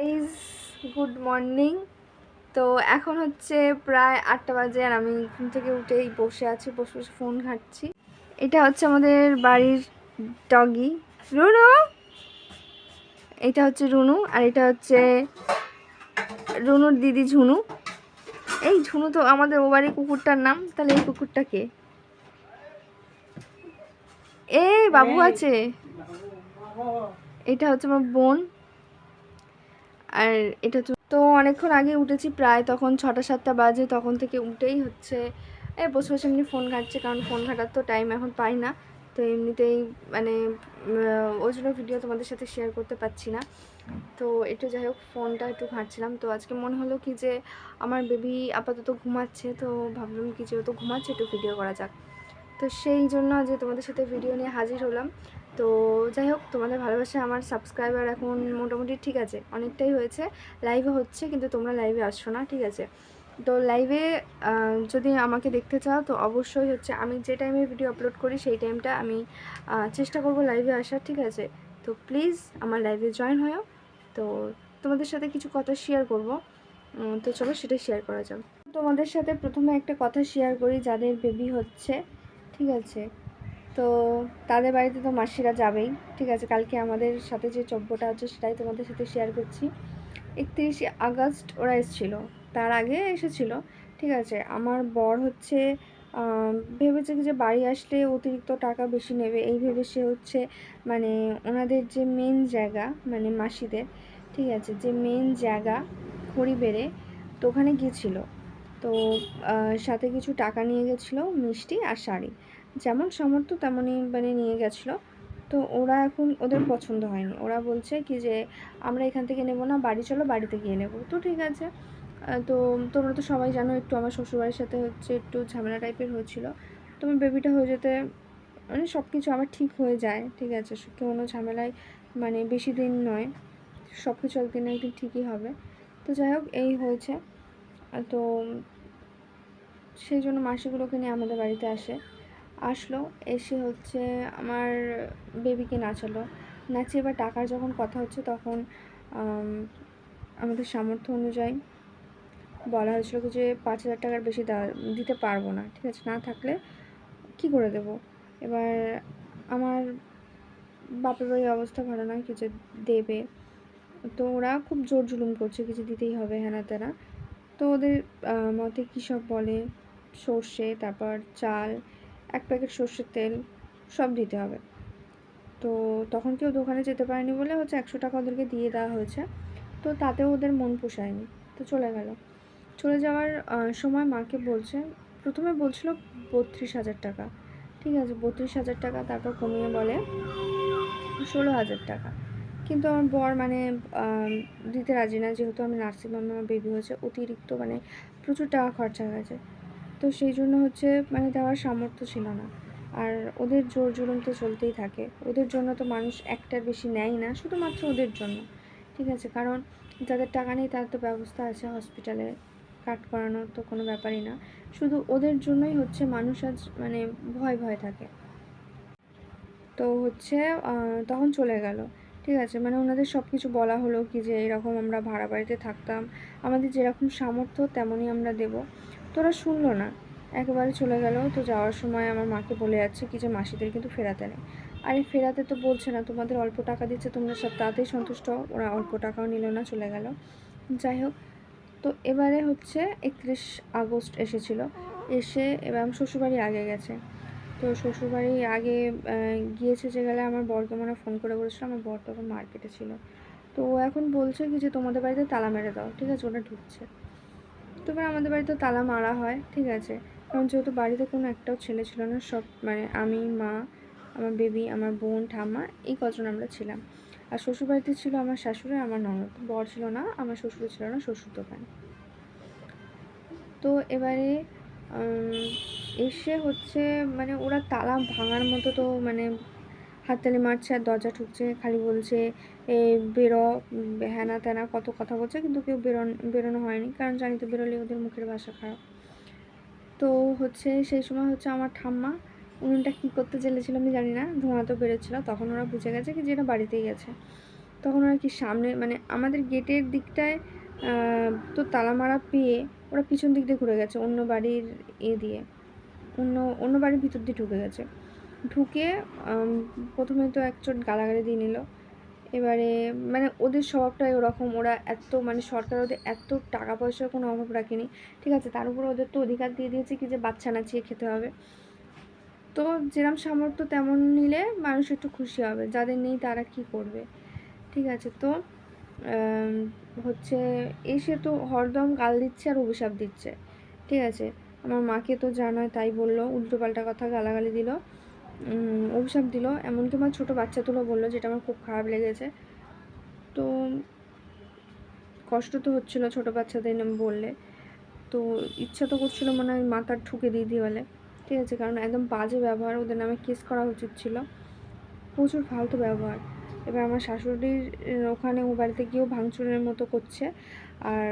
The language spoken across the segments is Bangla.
গাইজ গুড মর্নিং তো এখন হচ্ছে প্রায় আটটা বাজে আর আমি ঘুম থেকে উঠেই বসে আছি বসে বসে ফোন ঘাঁটছি। এটা হচ্ছে আমাদের বাড়ির ডগি রুনু! এটা হচ্ছে রুনু আর এটা হচ্ছে রুনুর দিদি ঝুনু। এই ঝুনু তো আমাদের ও বাড়ির কুকুরটার নাম তাহলে এই কুকুরটা কে? এই বাবু আছে। এটা হচ্ছে আমার বোন। আর এটা তো তো অনেকক্ষণ আগে উঠেছি, প্রায় তখন ছটা সাতটা বাজে, তখন থেকে উঠেই হচ্ছে। এ বসে বসে এমনি ফোন ঘাটছে, কারণ ফোন ঘাটার তো টাইম এখন পাই না। তো এমনিতেই মানে ওই জন্য ভিডিও তোমাদের সাথে শেয়ার করতে পারছি না। তো একটু যাই হোক ফোনটা একটু ঘাঁটছিলাম। তো আজকে মনে হলো কি যে, আমার বেবি আপাতত ঘুমাচ্ছে, তো ভাবলাম কি যে ও তো ঘুমাচ্ছে, একটু ভিডিও করা যাক। তো সেই জন্য যে তোমাদের সাথে ভিডিও নিয়ে হাজির হলাম। তো যাই হোক তোমাদের ভালোবাসা আমার সাবস্ক্রাইবার এখন মোটামুটি ঠিক আছে। অনেকটাই হয়েছে। লাইভে হচ্ছে, কিন্তু তোমরা লাইভে আসছো না, ঠিক আছে? তো লাইভে যদি আমাকে দেখতে চাও, তো অবশ্যই হচ্ছে আমি যে টাইমে ভিডিও আপলোড করি, সেই টাইমটা আমি চেষ্টা করব লাইভে আসার, ঠিক আছে? তো প্লিজ আমার লাইভে জয়েন হয়েও তো তোমাদের সাথে কিছু কথা শেয়ার করব। তো চলো সেটা শেয়ার করা যাক। তোমাদের সাথে প্রথমে একটা কথা শেয়ার করি, যাদের বেবি হচ্ছে, ঠিক আছে? তো তাদের বাড়িতে তো মাসিরা যাবেই। ঠিক আছে, কালকে আমাদের সাথে যে চব্যটা আছে সেটাই তোমাদের সাথে শেয়ার করছি। একত্রিশে আগস্ট ওরা এসেছিল, তার আগে এসেছিল। ঠিক আছে, আমার বর হচ্ছে ভেবেছে যে বাড়ি আসলে অতিরিক্ত টাকা বেশি নেবে। এই ভেবে সে হচ্ছে মানে ওনাদের যে মেন জায়গা মানে মাসিদের, ঠিক আছে, যে মেন জায়গা খড়িবেড়ে, তো ওখানে গিয়েছিল। তো সাথে কিছু টাকা নিয়ে গেছিল, মিষ্টি আর শাড়ি। যেমন সামর্থ্য তেমনই মানে নিয়ে গেছিল। তো ওরা এখন ওদের পছন্দ হয়নি। ওরা বলছে কি যে, আমরা এখান থেকে নেব না, বাড়ি চলো, বাড়িতে গিয়ে নেব। তো ঠিক আছে। তো তোমরা তো সবাই জানো একটু আমার শ্বশুরবাড়ির সাথে হচ্ছে একটু ঝামেলা টাইপের হয়েছিল। তো আমার বেবিটা হয়ে যেতে মানে সব কিছু আমার ঠিক হয়ে যায়, ঠিক আছে। কোনো ঝামেলায় মানে বেশি দিন নয়। সব কিছু একদিন একদিন ঠিকই হবে। তো যাই হোক, এই হয়েছে। তো সেই জন্য মাসিগুলোকে নিয়ে আমাদের বাড়িতে আসে। আসলো, এসে হচ্ছে আমার বেবিকে নাচালো। নাচে এবার টাকার যখন কথা হচ্ছে তখন আমাদের সামর্থ্য অনুযায়ী বলা হয়েছিল যে পাঁচ হাজার টাকার বেশি দিতে পারব না, ঠিক আছে? না থাকলে কি করে দেব? এবার আমার বাপের বাড়ির অবস্থা ভালো নয় কিছু দেবে? তো ওরা খুব জোর জুলুম করছে কিছু দিতেই হবে হ্যানা তেনা তো ওদের মতে কী সব বলে? সর্ষে, তারপর চাল এক প্যাকেট সর্ষের তেল সব দিতে হবে। তো তখন কেউ দোকানে যেতে পারেনি বলে হচ্ছে একশো টাকা ওদেরকে দিয়ে দেওয়া হয়েছে। তো তাতেও ওদের মন পোষায়নি। তো চলে গেল। চলে যাওয়ার সময় মাকে বলছে, প্রথমে বলছিল বত্রিশ হাজার টাকা। ঠিক আছে, বত্রিশ হাজার টাকা, তারপর কমিয়ে বলে ষোলো হাজার টাকা। কিন্তু আমার বর মানে দিতে রাজি না, যেহেতু আমি নার্সিংহোমে আমার বেবি হয়েছে, অতিরিক্ত মানে প্রচুর টাকা খরচা হয়েছে। তো সেই জন্য হচ্ছে মানে দেওয়ার সামর্থ্য ছিল না। আর ওদের জোর জুলুম তো চলতেই থাকে। ওদের জন্য তো মানুষ একটার বেশি নেয় না, শুধুমাত্র ওদের জন্য। ঠিক আছে, কারণ যাদের টাকা নেই তার তো ব্যবস্থা আছে হসপিটালে কাট করানোর তো কোনো ব্যাপারই না। শুধু ওদের জন্যই হচ্ছে মানুষ আজ মানে ভয় ভয় থাকে। তো হচ্ছে তখন চলে গেল। ঠিক আছে মানে ওনাদের সব কিছু বলা হলো কি যে এরকম আমরা ভাড়া বাড়িতে থাকতাম। আমাদের যেরকম সামর্থ্য তেমনই আমরা দেব। তো ওরা শুনলো না। একেবারে চলে গেল তো যাওয়ার সময় আমার মাকে বলে যাচ্ছে কি যে মাসিদের কিন্তু ফেরাতে নেই। আরে ফেরাতে তো বলছে না, তোমাদের অল্প টাকা দিচ্ছে, তোমরা সব তাতেই সন্তুষ্ট। ওরা অল্প টাকাও নিল না, চলে গেল। যাই হোক, তো এবারে হচ্ছে একত্রিশ আগস্ট এসেছিল। এসে এবার আমার শ্বশুরবাড়ি আগে গেছে। তো শ্বশুরবাড়ি আগে গিয়েছে যে গেলে আমার বরকে মনে ফোন করে বলেছিল, আমার বর তখন মার্কেটে ছিল। তো ও এখন বলছে কি যে তোমাদের বাড়িতে তালা মেরে দাও, ঠিক আছে? ওটা ঢুকছে। তো এবার আমাদের বাড়িতে তালা মারা হয়, ঠিক আছে? কারণ যেহেতু বাড়িতে কোনো একটাও ছেলে ছিল না, সব মানে আমি, মা, আমার বেবি, আমার বোন, ঠাম্মা, এই কজন আমরা ছিলাম। আর শ্বশুরবাড়িতে ছিল আমার শাশুড়ি আমার ননদ। বর ছিল না, আমার শ্বশুর ছিল না, শ্বশুর দোকান তো এবারে এসে হচ্ছে মানে ওরা তালা ভাঙার মতো তো মানে হাততালি মারছে আর দরজা ঠুকছে, খালি বলছে, এ, বেরো হ্যানা ত্যানা কত কথা বলছে। কিন্তু কেউ বেরোন, বেরোনো হয়নি, কারণ জানি তো বেরোলে ওদের মুখের ভাষা খারাপ। তো হচ্ছে সেই সময় হচ্ছে আমার ঠাম্মা উনুনটা কী করতে চলেছিল আমি জানি না, ধোঁয়া তো বেরোচ্ছিল, তখন ওরা বুঝে গেছে কি যে এটা বাড়িতেই গেছে তখন ওরা কি সামনে মানে আমাদের গেটের দিকটায় তো তালা মারা পেয়ে ওরা পিছন দিক দিয়ে ঘুরে গেছে, অন্য বাড়ির এ দিয়ে, অন্য অন্য বাড়ির ভিতর দিয়ে ঢুকে গেছে। ঢুকে প্রথমে তো এক চোট গালাগালি দিয়ে নিল। এবারে মানে ওদের স্বভাবটাই ওরকম, ওরা এত মানে সরকার ওদের এত টাকা পয়সার কোনো অভাব রাখেনি। ঠিক আছে, তার উপর ওদের তো অধিকার দিয়ে দিয়েছে কি যে বাচ্চা নাচিয়ে খেতে হবে। তো যেরম সামর্থ্য তেমন নিলে মানুষ একটু খুশি হবে, যাদের নেই তারা কি করবে? ঠিক আছে, তো হচ্ছে এসে তো হরদম গাল দিচ্ছে আর অভিশাপ দিচ্ছে। ঠিক আছে, আমার মাকে তো জানায় তাই বলল, উল্টোপাল্টা কথা গালাগালি দিল। অভিশাপ দিল। এমনকি আমার ছোটো বাচ্চা তুলো বলল যেটা আমার খুব খারাপ লেগেছে। তো কষ্ট তো হচ্ছিল ছোটো বাচ্চাদের নাম বললে। তো ইচ্ছা তো করছিল মনে হয় মাথার ঠুকে দিয়ে বলে ঠিক আছে, কারণ একদম বাজে ব্যবহার, ওদের নামে কেস করা উচিত ছিল। প্রচুর ফালতু ব্যবহার। এবার আমার শাশুড়ির ওখানে ও বাড়িতে গিয়েও ভাঙচুরের মতো করছে। আর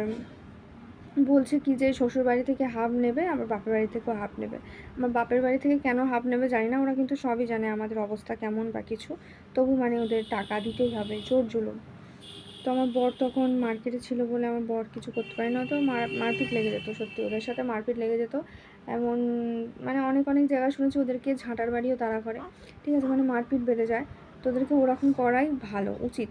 বলছে কি যে শ্বশুর বাড়ি থেকে হাফ নেবে আমার বাপের বাড়ি থেকেও হাফ নেবে। আমার বাপের বাড়ি থেকে কেন হাফ নেবে জানি না, ওরা কিন্তু সবই জানে আমাদের অবস্থা কেমন বা কিছু। তবু মানে ওদের টাকা দিতেই হবে, জোর জুলুম। তো আমার বর তখন মার্কেটে ছিল বলে আমার বর কিছু করতে পারে না তো মার, মারপিট লেগে যেত সত্যি, ওদের সাথে মারপিট লেগে যেত। এমন মানে অনেক অনেক জায়গায় শুনেছি ওদেরকে ঝাঁটার বাড়িও তারা করে। ঠিক আছে মানে মারপিট বেড়ে যায়। তো ওদেরকে ওরকম করাই ভালো, উচিত।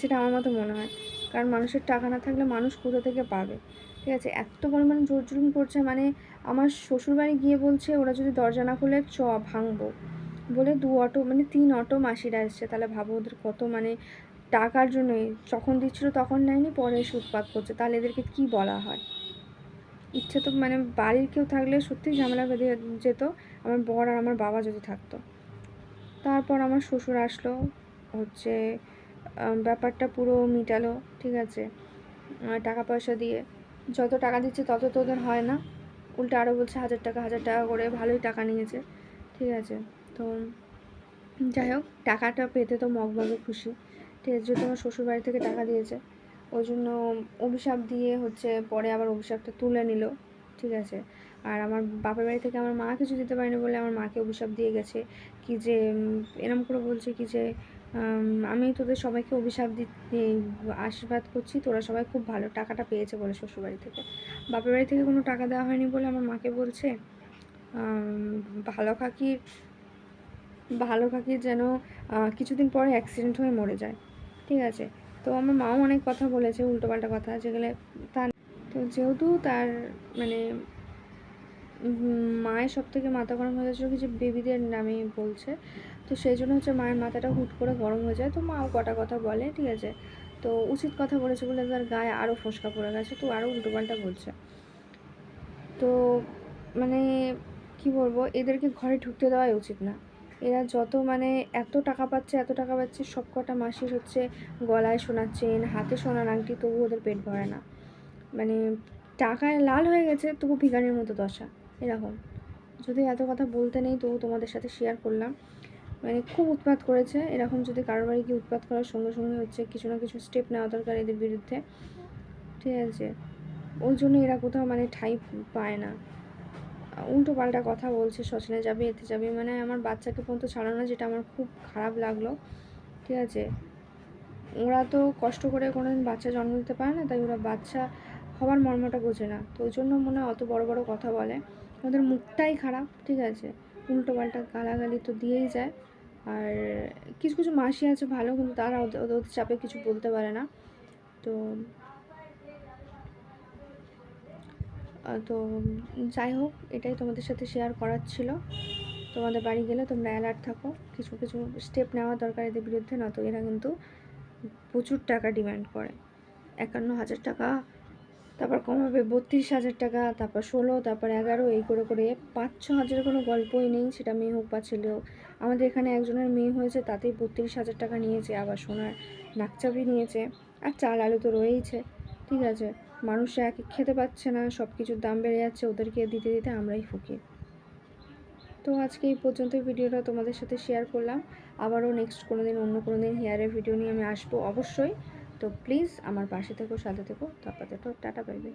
যেটা আমার মতো মনে হয়। কারণ মানুষের টাকা না থাকলে মানুষ কোথা থেকে পাবে? ঠিক আছে? এত পরিমাণে জোর জুলুম করছে মানে আমার শ্বশুরবাড়ি গিয়ে বলছে, ওরা যদি দরজা না খুলে চ, ভাঙবো। বলে দু অটো মানে তিন অটো মাসিরা এসছে। তাহলে ভাবো ওদের কত মানে টাকার জন্যই যখন দিচ্ছিল তখন নেয়নি, পরে এসে উৎপাত করছে। তাহলে এদেরকে কি বলা হয়? ইচ্ছে তো মানে বাড়ির কেউ থাকলে সত্যি ঝামেলা বেঁধে যেত, আমার বর আর আমার বাবা যদি থাকতো। তারপর আমার শ্বশুর আসলো, হচ্ছে ব্যাপারটা পুরো মিটালো, ঠিক আছে? টাকা পয়সা দিয়ে যত টাকা দিচ্ছে তত তো ওদের হয় না। উল্টো আরও বলছে হাজার টাকা হাজার টাকা করে ভালোই টাকা নিয়েছে, ঠিক আছে? তো যাই হোক, টাকাটা পেতে তো মগমগে খুশি, ঠিক আছে? যেহেতু আমার শ্বশুরবাড়ি থেকে টাকা দিয়েছে, ওই জন্য অভিশাপ দিয়ে হচ্ছে পরে আবার অভিশাপটা তুলে নিল, ঠিক আছে? আর আমার বাপের বাড়ি থেকে আমার মা কিছু দিতে পারেনি বলে আমার মাকে অভিশাপ দিয়ে গেছে, কি যে এরম করে বলছে কি যে আমি তোদের সবাইকে অভিশাপ দি এই আশীর্বাদ করছি। তোরা সবাই খুব ভালো টাকাটা পেয়েছে বলে শ্বশুরবাড়ি থেকে। বাপের বাড়ি থেকে কোনো টাকা দেওয়া হয়নি বলে আমার মাকে বলছে। ভালো কাকির ভালো কাকির যেন কিছুদিন পরে অ্যাক্সিডেন্ট হয়ে মরে যায়। ঠিক আছে? তো আমার মাও অনেক কথা বলেছে, উল্টোপাল্টা কথা যেগুলো তার, তো যেহেতু তার মানে মায়ের সব থেকে মাথা গরম হয়ে গেছিল কিছু বেবিদের নামে বলছে। তো সেই জন্য হচ্ছে মায়ের মাথাটা হুট করে গরম হয়ে যায়। তো মাও কটা কথা বলে, ঠিক আছে? তো উচিত কথা বলেছে বলে তার গায়ে আরও ফোসকা পড়ে গেছে, তো আরও উল্টোপাল্টা বলছে। তো মানে কি বলব, এদেরকে ঘরে ঢুকতে দেওয়াই উচিত না। এরা যত মানে এত টাকা পাচ্ছে, এত টাকা পাচ্ছে, সব কটা মাসির হচ্ছে গলায় সোনার চেন, হাতে সোনার আংটি তবু ওদের পেট ভরে না। মানে টাকায় লাল হয়ে গেছে, তবু ভিখারির মতো দশা, এরকম। যদি এত কথা বলতে নেই, তবু তোমাদের সাথে শেয়ার করলাম। মানে খুব উৎপাত করেছে। এরকম যদি কারোর বাড়ি গিয়ে উৎপাত করার সঙ্গে সঙ্গে হচ্ছে কিছু না কিছু স্টেপ নেওয়া দরকার এদের বিরুদ্ধে। ঠিক আছে? ওই জন্য এরা কোথাও মানে ঠাই পায় না। উল্টো পাল্টা কথা বলছে সচনে যাবে, এতে যাবে। মানে আমার বাচ্চাকে পর্যন্ত ছাড়ানো যেটা আমার খুব খারাপ লাগল। ঠিক আছে? ওরা তো কষ্ট করে কোনোদিন বাচ্চা জন্ম দিতে পারে না, তাই ওরা বাচ্চা হওয়ার মর্মটা বোঝে না। তো ওই জন্য মনে হয় অত বড় বড় কথা বলে। ওদের মুখটাই খারাপ, ঠিক আছে? উল্টো পাল্টা গালাগালি তো দিয়েই যায়। আর কিছু কিছু মাসি আছে ভালো, কিন্তু তারা ওদের চাপে কিছু বলতে পারে না। তো তো যাই হোক, এটাই তোমাদের সাথে শেয়ার করার ছিল। তোমাদের বাড়ি গেলে তোমরা অ্যালার্ট থাকো। কিছু কিছু স্টেপ নেওয়া দরকার এদের বিরুদ্ধে, নয়তো এরা কিন্তু প্রচুর টাকা ডিমান্ড করে। একান্ন হাজার টাকা তারপর কমাবে বত্রিশ হাজার টাকা, তারপর ষোলো, তারপর এগারো, এই করে করে পাঁচ, ছ হাজারের কোনো গল্পই নেই, সেটা মেয়ে হোক বা ছেলে হোক। আমাদের এখানে একজনের মেয়ে হয়েছে, তাতেই বত্রিশ হাজার টাকা নিয়েছে, আবার সোনার নাকচাবি নিয়েছে, আর চাল আলু তো রয়েইছে, ঠিক আছে? মানুষ এক খেতে পাচ্ছে না সব কিছুর দাম বেড়ে যাচ্ছে, ওদেরকে দিতে দিতে আমরাই ফুকি তো আজকে এই পর্যন্ত ভিডিওটা তোমাদের সাথে শেয়ার করলাম। আবারও নেক্সট কোনো দিন অন্য কোনো দিন হেয়ারের ভিডিও নিয়ে আমি আসব, অবশ্যই। তো প্লিজ আমার পাশে থেকো সাথে থেকো। তো তো টাটা পাইবে